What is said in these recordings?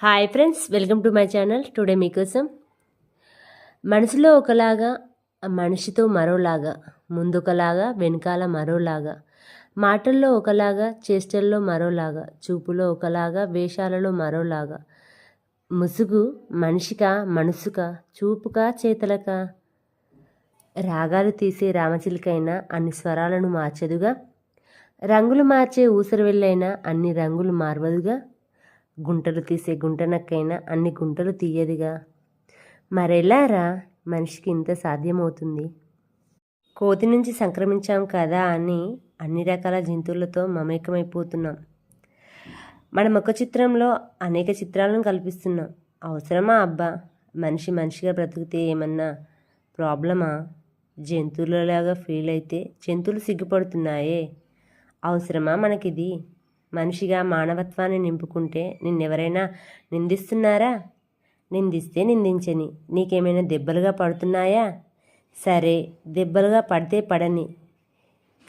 Hi friends welcome to my channel today మీకోసం మనసులో ఒకలాగా మనిషితో మరోలాగా ముందొకలాగా వెనకాల మరోలాగా మాటల్లో ఒకలాగా చేష్టల్లో మరోలాగా చూపులో ఒకలాగా వేషాలలో మరోలాగా ముసుగు మనిషికా మనసుక చూపుకా చేతలకా రాగాలు తీసే రామచిలుకైనా అన్ని స్వరాలను మార్చదుగా రంగులు మార్చే ఊసరవెల్లైనా అన్ని రంగులు మార్వదుగా గుంటలు తీసే గుంటనక్కైనా అన్ని గుంటలు తీయదుగా. మరెలారా? మనిషికి ఇంత సాధ్యమవుతుంది. కోతి నుంచి సంక్రమించాం కదా అని అన్ని రకాల జంతువులతో మమేకమైపోతున్నాం. మన ముఖ చిత్రంలో అనేక చిత్రాలను కల్పిస్తున్నాం. అవసరమా అబ్బా? మనిషి మనిషిగా బ్రతికితే ఏమన్నా ప్రాబ్లమా? జంతువులలాగా ఫీల్ అయితే జంతువులు సిగ్గుపడుతున్నాయే. అవసరమా మనకిది? మనిషిగా మానవత్వాన్ని నింపుకుంటే నిన్నెవరైనా నిందిస్తున్నారా? నిందిస్తే నిందించని నీకేమైనా దెబ్బలుగా పడుతున్నాయా? సరే దెబ్బలుగా పడితే పడని.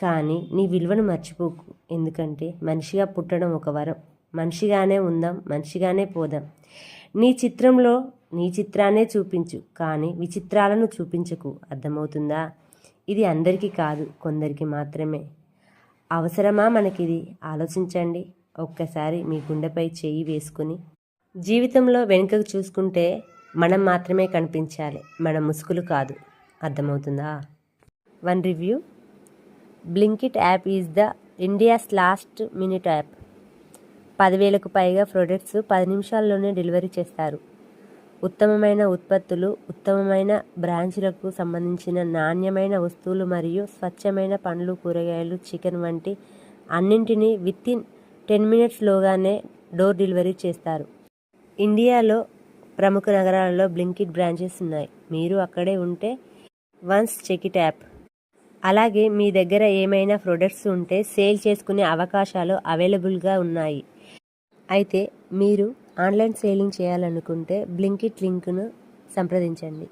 కానీ నీ విలువను మర్చిపోకు. ఎందుకంటే మనిషిగా పుట్టడం ఒక వరం. మనిషిగానే ఉందాం మనిషిగానే పోదాం. నీ చిత్రంలో నీ చిత్రాన్నే చూపించు. కానీ విచిత్రాలను చూపించకు. అర్థమవుతుందా? ఇది అందరికీ కాదు కొందరికి మాత్రమే. అవసరమా మనకిది? ఆలోచించండి. ఒక్కసారి మీ గుండెపై చేయి వేసుకుని. జీవితంలో వెనుకకు చూసుకుంటే మనం మాత్రమే కనిపించాలి. మన ముసుగులు కాదు. అర్థమవుతుందా? One review. Blinkit app is the India's last minute app. పదివేలకు పైగా ప్రొడక్ట్స్ పది నిమిషాల్లోనే డెలివరీ చేస్తారు. ఉత్తమమైన ఉత్పత్తులు ఉత్తమమైన బ్రాంచ్లకు సంబంధించిన నాణ్యమైన వస్తువులు మరియు స్వచ్ఛమైన పండ్లు కూరగాయలు చికెన్ వంటి అన్నింటినీ విత్ ఇన్ టెన్ మినిట్స్లోగానే డోర్ డెలివరీ చేస్తారు. ఇండియాలో ప్రముఖ నగరాలలో బ్లింకిట్ బ్రాంచెస్ ఉన్నాయి. మీరు అక్కడే ఉంటే వన్స్ చెక్ ఇట్ యాప్. అలాగే మీ దగ్గర ఏమైనా ప్రొడక్ట్స్ ఉంటే సేల్ చేసుకునే అవకాశాలు అవైలబుల్గా ఉన్నాయి. అయితే మీరు ఆన్లైన్ సేలింగ్ చేయాలనుకుంటే బ్లింకిట్ లింక్ను సంప్రదించండి.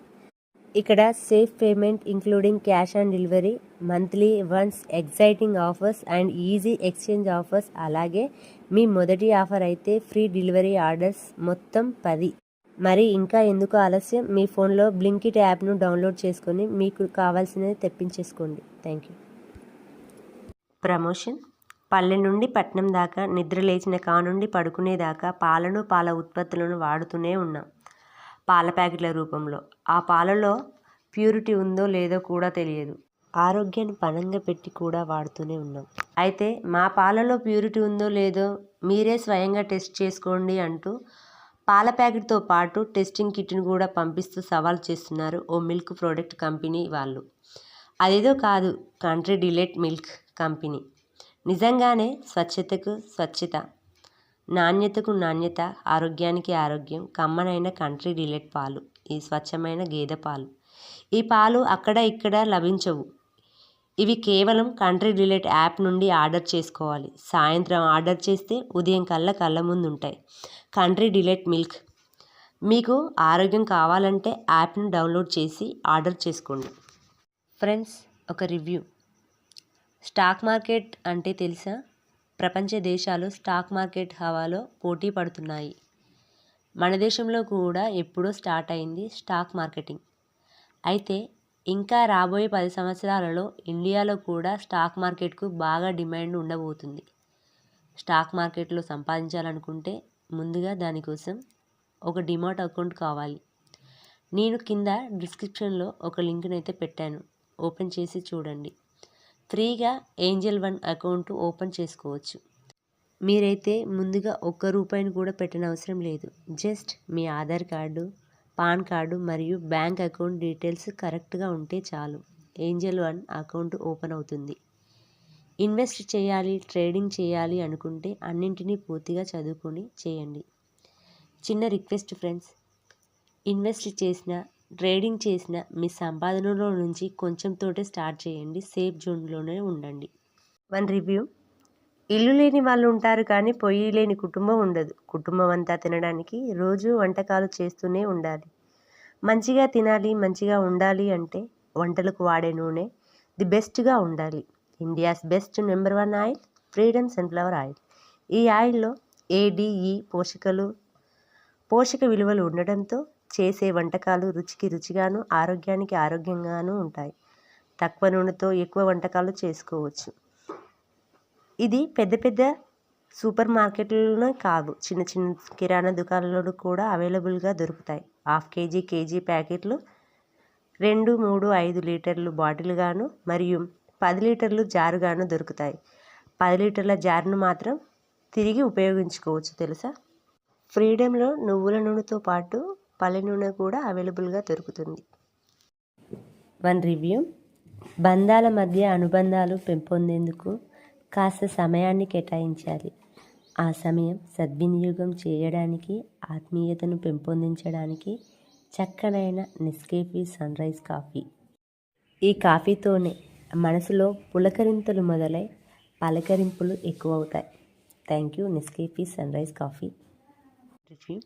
ఇక్కడ safe payment including cash on delivery monthly once exciting offers and easy exchange offers అలాగే మీ మొదటి ఆఫర్ అయితే ఫ్రీ డెలివరీ ఆర్డర్స్ మొత్తం పది. మరి ఇంకా ఎందుకు ఆలస్యం? మీ ఫోన్లో బ్లింకిట్ యాప్ను డౌన్లోడ్ చేసుకొని మీకు కావాల్సినది తెప్పించేసుకోండి. Thank you promotion? పల్లె నుండి పట్నం దాకా నిద్ర లేచిన కానుండి పడుకునేదాకా పాలను పాల ఉత్పత్తులను వాడుతూనే ఉన్నాం. పాల ప్యాకెట్ల రూపంలో. ఆ పాలలో ప్యూరిటీ ఉందో లేదో కూడా తెలియదు. ఆరోగ్యాన్ని పణంగా పెట్టి కూడా వాడుతూనే ఉన్నాం. అయితే మా పాలలో ప్యూరిటీ ఉందో లేదో మీరే స్వయంగా టెస్ట్ చేసుకోండి అంటూ పాల ప్యాకెట్తో పాటు టెస్టింగ్ కిట్ను కూడా పంపిస్తూ సవాల్ చేస్తున్నారు ఓ మిల్క్ ప్రోడక్ట్ కంపెనీ వాళ్ళు. అదేదో కాదు కంట్రీ డిలైట్ మిల్క్ కంపెనీ. నిజంగానే స్వచ్ఛతకు స్వచ్ఛత నాణ్యతకు నాణ్యత ఆరోగ్యానికి ఆరోగ్యం కమ్మనైన కంట్రీ డిలైట్ పాలు ఈ స్వచ్ఛమైన గేదె పాలు. ఈ పాలు అక్కడ ఇక్కడ లభించవు. ఇవి కేవలం కంట్రీ డిలైట్ యాప్ నుండి ఆర్డర్ చేసుకోవాలి. సాయంత్రం ఆర్డర్ చేస్తే ఉదయం కల్లా కళ్ళ ముందు ఉంటాయి కంట్రీ డిలైట్ మిల్క్. మీకు ఆరోగ్యం కావాలంటే యాప్ను డౌన్లోడ్ చేసి ఆర్డర్ చేసుకోండి. ఫ్రెండ్స్ ఒక రివ్యూ. స్టాక్ మార్కెట్ అంటే తెలుసా? ప్రపంచ దేశాలు స్టాక్ మార్కెట్ హవాలో పోటీ పడుతున్నాయి. మన దేశంలో కూడా ఎప్పుడో స్టార్ట్ అయింది స్టాక్ మార్కెటింగ్. అయితే ఇంకా రాబోయే పది సంవత్సరాలలో ఇండియాలో కూడా స్టాక్ మార్కెట్కు బాగా డిమాండ్ ఉండబోతుంది. స్టాక్ మార్కెట్లో సంపాదించాలనుకుంటే ముందుగా దానికోసం ఒక డిమాట్ అకౌంట్ కావాలి. నేను కింద డిస్క్రిప్షన్లో ఒక లింక్ని అయితే పెట్టాను. ఓపెన్ చేసి చూడండి. ఫ్రీగా ఏంజల్ వన్ అకౌంట్ ఓపెన్ చేసుకోవచ్చు. మీరైతే ముందుగా ఒక్క రూపాయిని కూడా పెట్టనవసరం లేదు. జస్ట్ మీ ఆధార్ కార్డు పాన్ కార్డు మరియు బ్యాంక్ అకౌంట్ డీటెయిల్స్ కరెక్ట్గా ఉంటే చాలు. ఏంజల్ వన్ అకౌంట్ ఓపెన్ అవుతుంది. ఇన్వెస్ట్ చేయాలి ట్రేడింగ్ చేయాలి అనుకుంటే అన్నింటినీ పూర్తిగా చదువుకొని చేయండి. చిన్న రిక్వెస్ట్ ఫ్రెండ్స్ ఇన్వెస్ట్ చేసిన ట్రేడింగ్ చేసిన మీ సంపాదనలో నుంచి కొంచెంతోటే స్టార్ట్ చేయండి. సేఫ్ జోన్లోనే ఉండండి. One review. ఇల్లు లేని వాళ్ళు ఉంటారు కానీ పొయ్యి లేని కుటుంబం ఉండదు. కుటుంబం అంతా తినడానికి రోజు వంటకాలు చేస్తూనే ఉండాలి. మంచిగా తినాలి మంచిగా ఉండాలి అంటే వంటలకు వాడే నూనె ది బెస్ట్గా ఉండాలి. India's best number one oil Freedom sunflower oil. ఈ ఆయిల్లో ఏడిఈ పోషకలు పోషక విలువలు ఉండడంతో చేసే వంటకాలు రుచికి రుచిగాను ఆరోగ్యానికి ఆరోగ్యంగాను ఉంటాయి. తక్కువ నూనెతో ఎక్కువ వంటకాలు చేసుకోవచ్చు. ఇది పెద్ద పెద్ద సూపర్ మార్కెట్లలోనే కాదు చిన్న చిన్న కిరాణా దుకాణాలలో కూడా అవైలబుల్గా దొరుకుతాయి. హాఫ్ కేజీ కేజీ ప్యాకెట్లు రెండు మూడు ఐదు లీటర్లు బాటిల్గాను మరియు పది లీటర్లు జారుగాను దొరుకుతాయి. పది లీటర్ల జారును మాత్రం తిరిగి ఉపయోగించుకోవచ్చు తెలుసా? ఫ్రీడమ్లో నువ్వుల నూనెతో పాటు పల్లె నూనె కూడా అవైలబుల్గా దొరుకుతుంది. One review. బంధాల మధ్య అనుబంధాలు పెంపొందేందుకు కాస్త సమయాన్ని కేటాయించాలి. ఆ సమయం సద్వినియోగం చేయడానికి ఆత్మీయతను పెంపొందించడానికి చక్కనైన నెస్కేఫీ సన్ రైజ్ కాఫీ. ఈ కాఫీతోనే మనసులో పులకరింతలు మొదలై పలకరింపులు ఎక్కువ అవుతాయి thank you Nescafe Sunrise coffee. Review.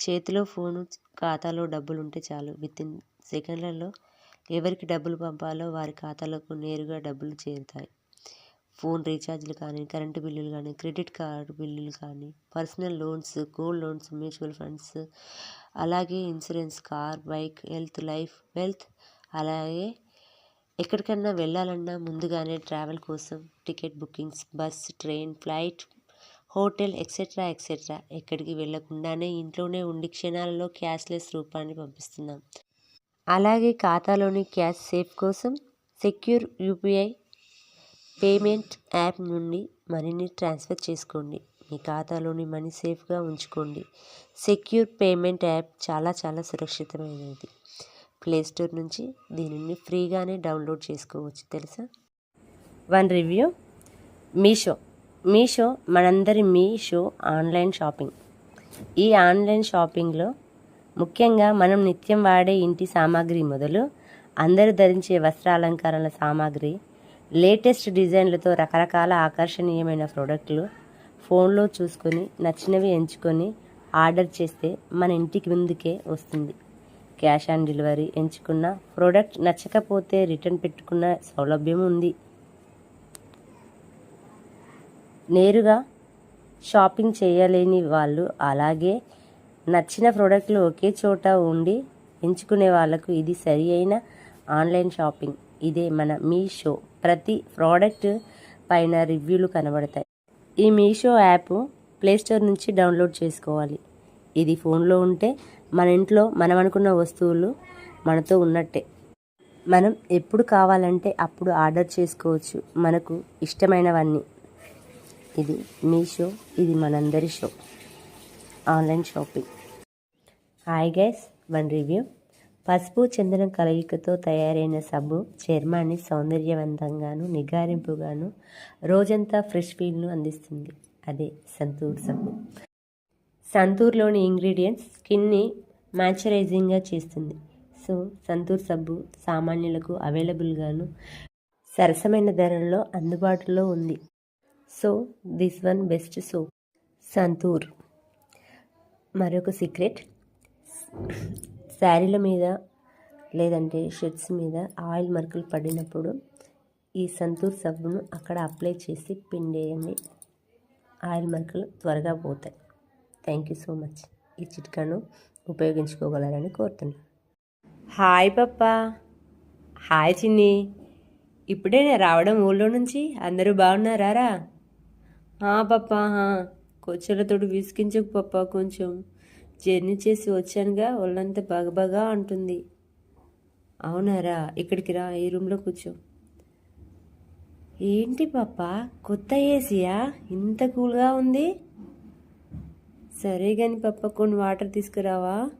చేతిలో ఫోను ఖాతాలో డబ్బులు ఉంటే చాలు. విత్ ఇన్ సెకండ్లలో ఎవరికి డబ్బులు పంపాలో వారి ఖాతాలకు నేరుగా డబ్బులు చేరుతాయి. ఫోన్ రీఛార్జ్లు కానీ కరెంటు బిల్లులు కానీ క్రెడిట్ కార్డు బిల్లులు కానీ personal loans gold loans mutual funds అలాగే insurance car bike health life wealth అలాగే ఎక్కడికన్నా వెళ్ళాలన్నా ముందుగానే ట్రావెల్ కోసం ticket bookings bus train flight hotel etcetera etcetera ఎక్కడికి వెళ్ళకుండానే ఇంట్లోనే ఉండి క్షణాలలో క్యాష్లెస్ రూపాన్ని పంపిస్తున్నాం. అలాగే ఖాతాలోని క్యాష్ సేఫ్ కోసం సెక్యూర్ యూపీఐ పేమెంట్ యాప్ నుండి మనీని ట్రాన్స్ఫర్ చేసుకోండి. మీ ఖాతాలోని మనీ సేఫ్గా ఉంచుకోండి. సెక్యూర్ పేమెంట్ యాప్ చాలా చాలా సురక్షితమైనది. ప్లేస్టోర్ నుంచి దీనిని ఫ్రీగానే డౌన్లోడ్ చేసుకోవచ్చు తెలుసా? One review Meesho. మీషో మనందరి మీషో ఆన్లైన్ షాపింగ్. ఈ ఆన్లైన్ షాపింగ్లో ముఖ్యంగా మనం నిత్యం వాడే ఇంటి సామాగ్రి మొదలు అందరూ ధరించే వస్త్రాలంకరణ సామాగ్రి లేటెస్ట్ డిజైన్లతో రకరకాల ఆకర్షణీయమైన ప్రోడక్ట్లు ఫోన్లో చూసుకొని నచ్చినవి ఎంచుకొని ఆర్డర్ చేస్తే మన ఇంటికి ముందుకే వస్తుంది. క్యాష్ ఆన్ డెలివరీ ఎంచుకున్న ప్రోడక్ట్ నచ్చకపోతే రిటర్న్ పెట్టుకున్న సౌలభ్యం ఉంది. నేరుగా షాపింగ్ చేయలేని వాళ్ళు అలాగే నచ్చిన ప్రోడక్ట్లు ఒకే చోట ఉండి ఎంచుకునే వాళ్ళకు ఇది సరి అయిన ఆన్లైన్ షాపింగ్. ఇదే మన మీషో. ప్రతి ప్రోడక్ట్ పైన రివ్యూలు కనబడతాయి. ఈ మీషో యాప్ ప్లేస్టోర్ నుంచి డౌన్లోడ్ చేసుకోవాలి. ఇది ఫోన్లో ఉంటే మన ఇంట్లో మనం అనుకున్న వస్తువులు మనతో ఉన్నట్టే. మనం ఎప్పుడు కావాలంటే అప్పుడు ఆర్డర్ చేసుకోవచ్చు. మనకు ఇష్టమైనవన్నీ. ఇది మీ షో ఇది మనందరి show. Online shopping. Hi guys one review. పసుపు చందనం కలయికతో తయారైన సబ్బు చర్మాన్ని సౌందర్యవంతంగాను నిగారింపుగాను రోజంతా ఫ్రెష్ ఫీల్ను అందిస్తుంది. అదే సంతూర్ సబ్బు. సంతూర్లోని ఇంగ్రీడియంట్స్ స్కిన్ని మ్యాచరైజింగ్గా చేస్తుంది. సో సంతూర్ సబ్బు సామాన్యులకు అవైలబుల్గాను సరసమైన ధరల్లో అందుబాటులో ఉంది. So this one best soap. Santoor. మరొక సీక్రెట్. శారీల మీద లేదంటే షర్ట్స్ మీద ఆయిల్ మరకలు పడినప్పుడు ఈ సంతూర్ సబ్బును అక్కడ అప్లై చేసి పిండేయండి ఆయిల్ మరకలు త్వరగా పోతాయి. Thank you so much. ఈ చిట్కాను ఉపయోగించుకోగలరని కోరుతున్నాను. హాయ్ పప్పా. హాయ్ చిన్ని. ఇప్పుడే నేను రావడం ఊళ్ళో నుంచి. అందరూ బాగున్నారా పప్పా కొచ్చలతో విసిగించకు పప్ప కొంచెం. జర్నీ చేసి వచ్చానుగా ఒళ్ళంతా బగబగా అంటుంది. అవునారా ఇక్కడికి రా ఈ రూమ్లో కూర్చో. ఏంటి పాప కొత్త ఏసీయా? ఇంత కూల్గా ఉంది. సరే కానీ పప్ప కొన్ని వాటర్ తీసుకురావా?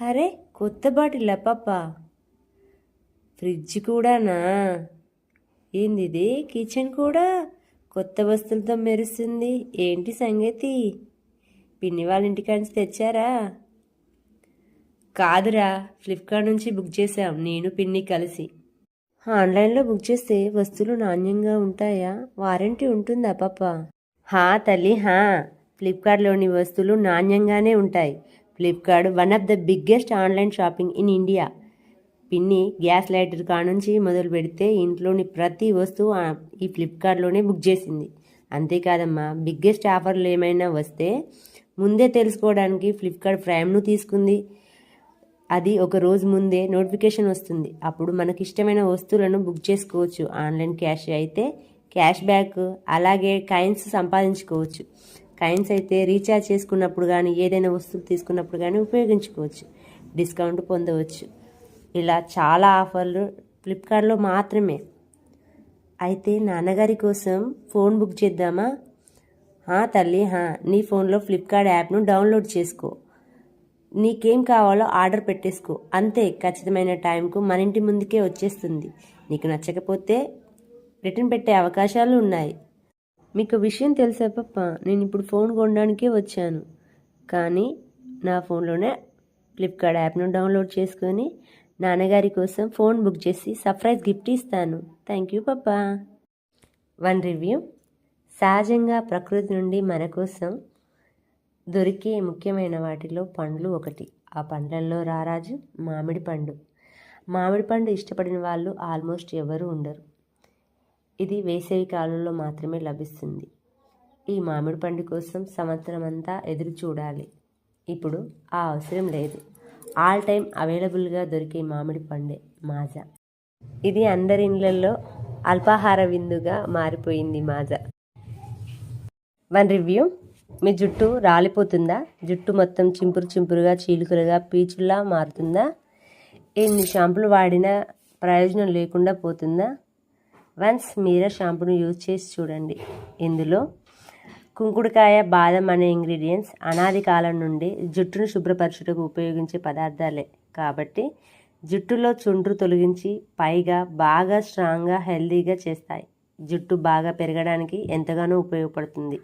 అరే కొత్త బాటిల్లా పప్ప ఫ్రిడ్జ్ కూడానా? ఏంది ఇది కిచెన్ కూడా? కొత్త వస్తువులతో మెరుస్తుంది. ఏంటి సంగతి? పిన్ని వాళ్ళ ఇంటికాంచి తెచ్చారా? కాదురా ఫ్లిప్కార్ట్ నుంచి బుక్ చేసాం నేను పిన్ని కలిసి. ఆన్లైన్లో బుక్ చేస్తే వస్తువులు నాణ్యంగా ఉంటాయా? వారంటీ ఉంటుందా పాప? హా తల్లి హా. ఫ్లిప్కార్ట్లోని వస్తువులు నాణ్యంగానే ఉంటాయి. Flipkart one of the biggest online shopping in India పిన్ని గ్యాస్ లైటర్ కానుంచి మొదలు పెడితే ఇంట్లోని ప్రతి వస్తువు ఈ ఫ్లిప్కార్ట్లోనే బుక్ చేసింది. అంతేకాదమ్మా బిగ్గెస్ట్ ఆఫర్లు ఏమైనా వస్తే ముందే తెలుసుకోవడానికి ఫ్లిప్కార్ట్ ప్రైమ్ను తీసుకుంది. అది ఒక రోజు ముందే నోటిఫికేషన్ వస్తుంది. అప్పుడు మనకి ఇష్టమైన వస్తువులను బుక్ చేసుకోవచ్చు. ఆన్లైన్ క్యాష్ అయితే క్యాష్ బ్యాక్ అలాగే కాయిన్స్ సంపాదించుకోవచ్చు. కాయిన్స్ అయితే రీఛార్జ్ చేసుకున్నప్పుడు కానీ ఏదైనా వస్తువు తీసుకున్నప్పుడు కానీ ఉపయోగించుకోవచ్చు. డిస్కౌంట్ పొందవచ్చు. ఇలా చాలా ఆఫర్లు. ఫ్లిప్కార్ట్లో మాత్రమే. అయితే నాన్నగారి కోసం ఫోన్ బుక్ చేద్దామా? హా తల్లి హా. నీ ఫోన్లో ఫ్లిప్కార్ట్ యాప్ను డౌన్లోడ్ చేసుకో. నీకేం కావాలో ఆర్డర్ పెట్టేసుకో. అంతే ఖచ్చితమైన టైంకు మన ఇంటి ముందుకే వచ్చేస్తుంది. నీకు నచ్చకపోతే రిటర్న్ పెట్టే అవకాశాలు ఉన్నాయి. మీకు విషయం తెలుసా పప్ప? నేను ఇప్పుడు ఫోన్ కొనడానికే వచ్చాను. కానీ నా ఫోన్లోనే ఫ్లిప్కార్ట్ యాప్ను డౌన్లోడ్ చేసుకొని నాన్నగారి కోసం ఫోన్ బుక్ చేసి సర్ప్రైజ్ గిఫ్ట్ ఇస్తాను. Thank you papa. One review. సహజంగా ప్రకృతి నుండి మన కోసం దొరికే ముఖ్యమైన వాటిలో పండ్లు ఒకటి. ఆ పండ్లల్లో రారాజు మామిడి పండు. మామిడి పండు ఇష్టపడిన వాళ్ళు ఆల్మోస్ట్ ఎవరు ఉండరు. ఇది వేసవి కాలంలో మాత్రమే లభిస్తుంది. ఈ మామిడి పండు కోసం సంవత్సరం అంతా ఎదురు చూడాలి ఇప్పుడు ఆ అవసరం లేదు. ఆల్ టైం అవైలబుల్గా దొరికే మామిడి పండే మాజా. ఇది అందరి ఇళ్ళల్లో అల్పాహార విందుగా మారిపోయింది మాజా. One review. మీ జుట్టు రాలిపోతుందా? జుట్టు మొత్తం చింపురు చింపురుగా చీలుకలుగా పీచుల్లా మారుతుందా? ఎన్ని షాంపులు వాడినా ప్రయోజనం లేకుండా పోతుందా? వన్స్ మీరే షాంపూను యూజ్ చేసి చూడండి. ఇందులో కుంకుడుకాయ బాదం అనే ఇంగ్రీడియంట్స్ అనాది కాలం నుండి జుట్టును శుభ్రపరచుటకు ఉపయోగించే పదార్థాలే. కాబట్టి జుట్టులో చుండ్రు తొలగించి పైగా బాగా స్ట్రాంగ్గా హెల్దీగా చేస్తాయి. జుట్టు బాగా పెరగడానికి ఎంతగానో ఉపయోగపడుతుంది.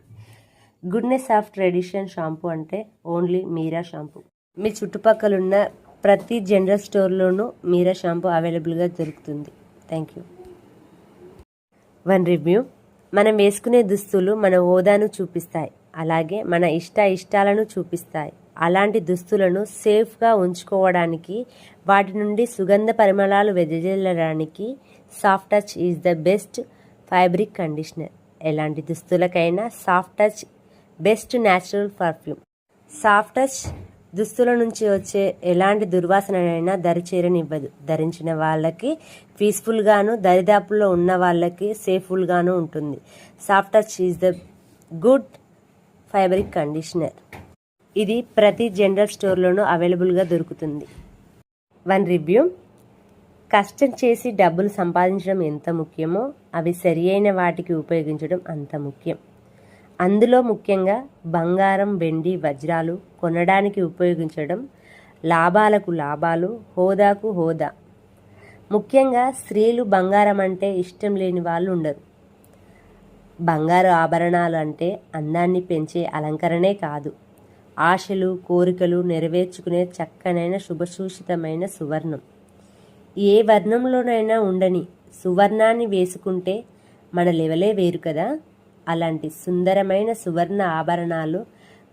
గుడ్నెస్ ఆఫ్ ట్రెడిషన్ షాంపూ అంటే ఓన్లీ మీరా షాంపూ. మీ చుట్టుపక్కల ఉన్న ప్రతి జనరల్ స్టోర్లోనూ మీరా షాంపూ అవైలబుల్గా దొరుకుతుంది. Thank you. One review. మనం వేసుకునే దుస్తులు మన హోదాను చూపిస్తాయి. అలాగే మన ఇష్ట ఇష్టాలను చూపిస్తాయి. అలాంటి దుస్తులను సేఫ్గా ఉంచుకోవడానికి వాటి నుండి సుగంధ పరిమళాలు వెదజల్లడానికి soft touch is the best fabric conditioner. ఎలాంటి దుస్తులకైనా soft touch best natural perfume. Soft touch దుస్తుల నుంచి వచ్చే ఎలాంటి దుర్వాసనైనా దరిచేరనివ్వదు ధరించిన వాళ్ళకి పీస్ఫుల్గాను దరిదాపుల్లో ఉన్న వాళ్ళకి సేఫ్ఫుల్గాను ఉంటుంది. Soft touch is the good fabric conditioner. ఇది ప్రతి జనరల్ స్టోర్లోనూ అవైలబుల్గా దొరుకుతుంది. One review. కష్టం చేసి డబ్బులు సంపాదించడం ఎంత ముఖ్యమో అవి సరి అయిన వాటికి ఉపయోగించడం అంత ముఖ్యం. అందులో ముఖ్యంగా బంగారం వెండి వజ్రాలు కొనడానికి ఉపయోగించడం లాభాలకు లాభాలు హోదాకు హోదా. ముఖ్యంగా స్త్రీలు బంగారం అంటే ఇష్టం లేని వాళ్ళు ఉండరు. బంగారు ఆభరణాలు అంటే అందాన్ని పెంచే అలంకరణే కాదు. ఆశలు కోరికలు నెరవేర్చుకునే చక్కనైన శుభసూచితమైన సువర్ణం. ఏ వర్ణంలోనైనా ఉండని సువర్ణాన్ని వేసుకుంటే మన లెవలే వేరు కదా. అలాంటి సుందరమైన సువర్ణ ఆభరణాలు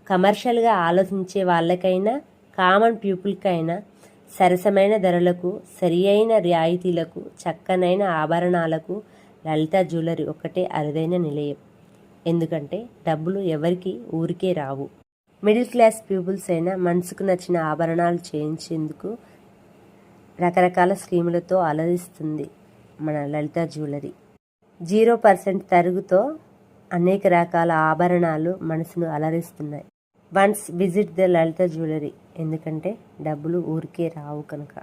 కమర్షియల్గా ఆలోచించే వాళ్ళకైనా కామన్ పీపుల్కైనా సరసమైన ధరలకు సరి అయిన రియాయితీలకు చక్కనైన ఆభరణాలకు లలిత జ్యువెలరీ ఒకటే అరుదైన నిలయం. ఎందుకంటే డబ్బులు ఎవరికి ఊరికే రావు. మిడిల్ క్లాస్ పీపుల్స్ అయినా మనసుకు నచ్చిన ఆభరణాలు చేయించేందుకు రకరకాల స్కీములతో అలరిస్తుంది మన లలిత జ్యువెలరీ. జీరో పర్సెంట్ తరుగుతో అనేక రకాల ఆభరణాలు మనసును అలరిస్తున్నాయి. Once visit the Lalitha jewellery. ఎందుకంటే డబ్బులు ఊరికే రావు కనుక.